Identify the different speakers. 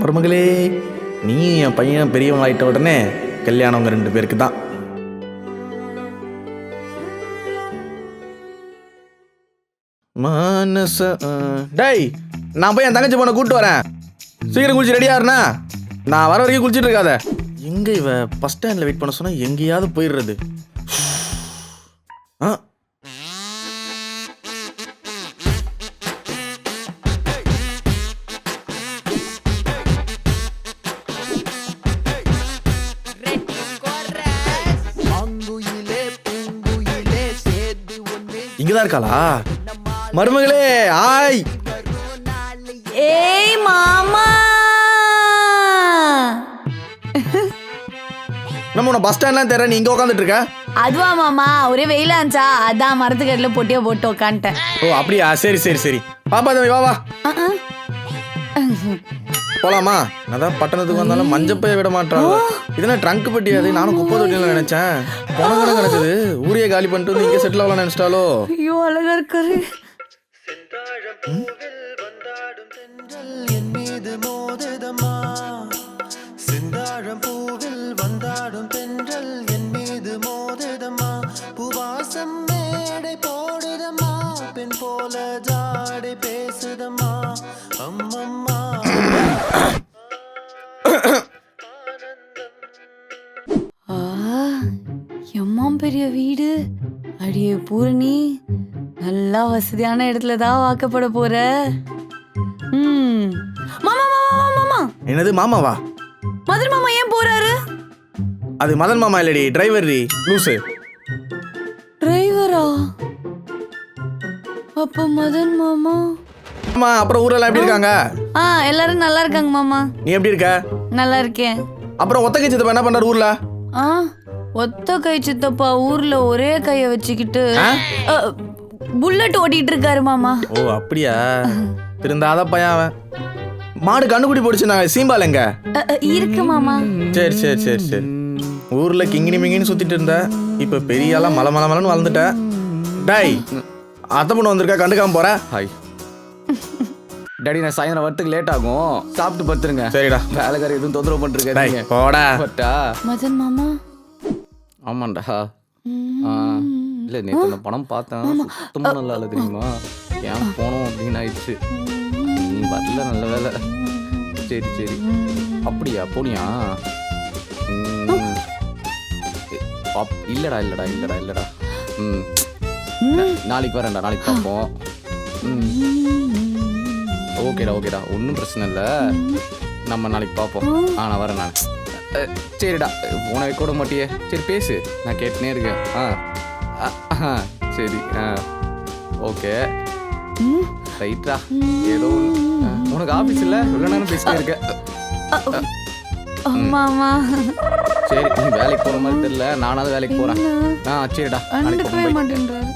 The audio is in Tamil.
Speaker 1: மருமகளே நீ என் பையன் பெரியவங்களாயிட்ட உடனே கல்யாணம் ரெண்டு பேருக்கு தான். மனச டேய் நான் போய் என் தங்கச்சி பொண்ணை கூப்பிட்டு வரேன். சீக்கிரம் குளிச்சு ரெடியாருண்ணா நான் வர வரைக்கும் குளிச்சுட்டு இருக்காத. எங்க இவ? பஸ் ஸ்டாண்ட்ல வெயிட் பண்ண சொன்னா எங்கேயாவது போயிடுறது. இங்கதான் இருக்காளா? மருமகளே ஆய்.
Speaker 2: ஏய் மாமா.
Speaker 1: நம்ம உன்னை பஸ் ஸ்டாண்ட்லாம் தெரியல நீ இங்க உட்காந்துட்டு இருக்க?
Speaker 2: அதுவா மாமா. ஒரே வெயிலா இருந்துச்சா? அதான் மரத்துக்கடியில பொட்டியா போட்டு உக்காந்துட்டேன்.
Speaker 1: ஓ அப்படியா? சரி சரி சரி. பாப்பா தம்பி வா வா. போலாமா? அதான் பட்டணத்துக்கு வந்தாலும் மஞ்சப்பைய விட மாட்டாங்க இதெல்லாம் ட்ரங்க் பெட்டி அது? நானும் குப்பை தொட்டில நினைச்சேன். போன கடை கிடைச்சது ஊரையே காலி பண்ணிட்டு வந்து இங்கே செட்டில் ஆகலாம் நினைச்சிட்டாலோ
Speaker 2: ஐயோ அழகா இருக்காரு.
Speaker 3: என் மீது மோதுதம்மா. சிந்தாழம் பூவில் வந்தாடும் தென்றல் என் மீது மோதுதம்மா. புவாசம் மேடை போடுதம்மா. பெண் போல ஜாடை பேசுதம்மா. அம்மம்மா.
Speaker 2: எம்மாம் பெரிய வீடு? அடியே பூரணி நல்லா வசதியான இடத்துல தான் வாக்கப்பட போற. ம். மாமா மாமா மாமா
Speaker 1: என்னது மாமாவா?
Speaker 2: மதுரை மாமா ஏன் போறாரு?
Speaker 1: அது மதன் மாமா இல்லடி டிரைவர் டி லூசு.
Speaker 2: டிரைவரா அப்ப மதன் மாமா?
Speaker 1: ஆமா அப்புறம் ஊரெல்லாம் எப்படி இருக்காங்க?
Speaker 2: ஆ எல்லாரும் நல்லா இருக்காங்க மாமா.
Speaker 1: நீ எப்படி இருக்க?
Speaker 2: நல்லா இருக்கேன்.
Speaker 1: அப்புறம் ஒத்த கட்சி என்ன பண்றாரு ஊர்ல?
Speaker 2: ஆ ஒத்த கை சித்தப்பா ஊர்ல ஒரே கைய வச்சுக்கிட்டு அ, புல்லட் ஓட்டிட்டு இருக்காரு மாமா.
Speaker 1: ஓ அப்படியா? திருந்தாத பையன் அவன். மாடு கண்ணுக்குடி போடுச்சுனாங்க சீம்பால் எங்க?
Speaker 2: அ, அ, இருக்கு மாமா.
Speaker 1: சரி சரி சரி சரி. ஊர்ல கிங்கினி மிங்கின்னு சுத்திட்டு இருந்த இப்ப பெரிய ஆளா மலை மலை மலைன்னு வளர்ந்துட்ட. டேய் அத்தை பொண்ணு வந்திருக்கா கண்டுக்காம போற?
Speaker 4: ஹாய். டாடி நான் சாயந்தரம் வரத்துக்கு லேட் ஆகும். சாப்பிட்டு படுத்துருங்க.
Speaker 1: சரிடா.
Speaker 4: வேலைக்கார எதுவும் தொந்தரவு
Speaker 1: டேய்
Speaker 4: பண்ணிருக்காங்க
Speaker 1: போடா.
Speaker 4: பட்டா?
Speaker 2: மதன் மாமா?
Speaker 4: ஆமாண்டா. ஆ, இல்ல நேத்து நான் படம் பார்த்தேன். சுத்தமா நல்லா இல்ல தெரியுமா? ஏன் போனோம் அப்படின்னு ஆயிடுச்சு. நீ வரல நல்ல வேலை. சரி சரி. அப்படியா? போனியா? இல்லடா இல்லடா இல்லடா இல்லடா. ம். நாளைக்கு வரேன்டா. நாளைக்கு பார்ப்போம் ஓகேடா ஓகேடா. ஒன்றும் பிரச்சனை இல்லை. நம்ம நாளைக்கு பார்ப்போம் ஆ. நான் வரேன் நான். சரிடா. உனக்கு கூட மாட்டியே. சரி பேசு. நான் கேட்டுனே இருக்கேன். ஆ. சரி. ஆ. ஓகே. ரைட்ரா. ஏதோ உனக்கு ஆஃபீஸ் இல்லை? இவ்வளோ நேரம் பேசிட்டே இருக்க. சரி நீ வேலைக்கு போகிற மாதிரி தெரியல. நானாவது வேலைக்கு போகிறேன் ஆ சரிடா. நாளைக்கு
Speaker 2: மாட்டேன்றாரு.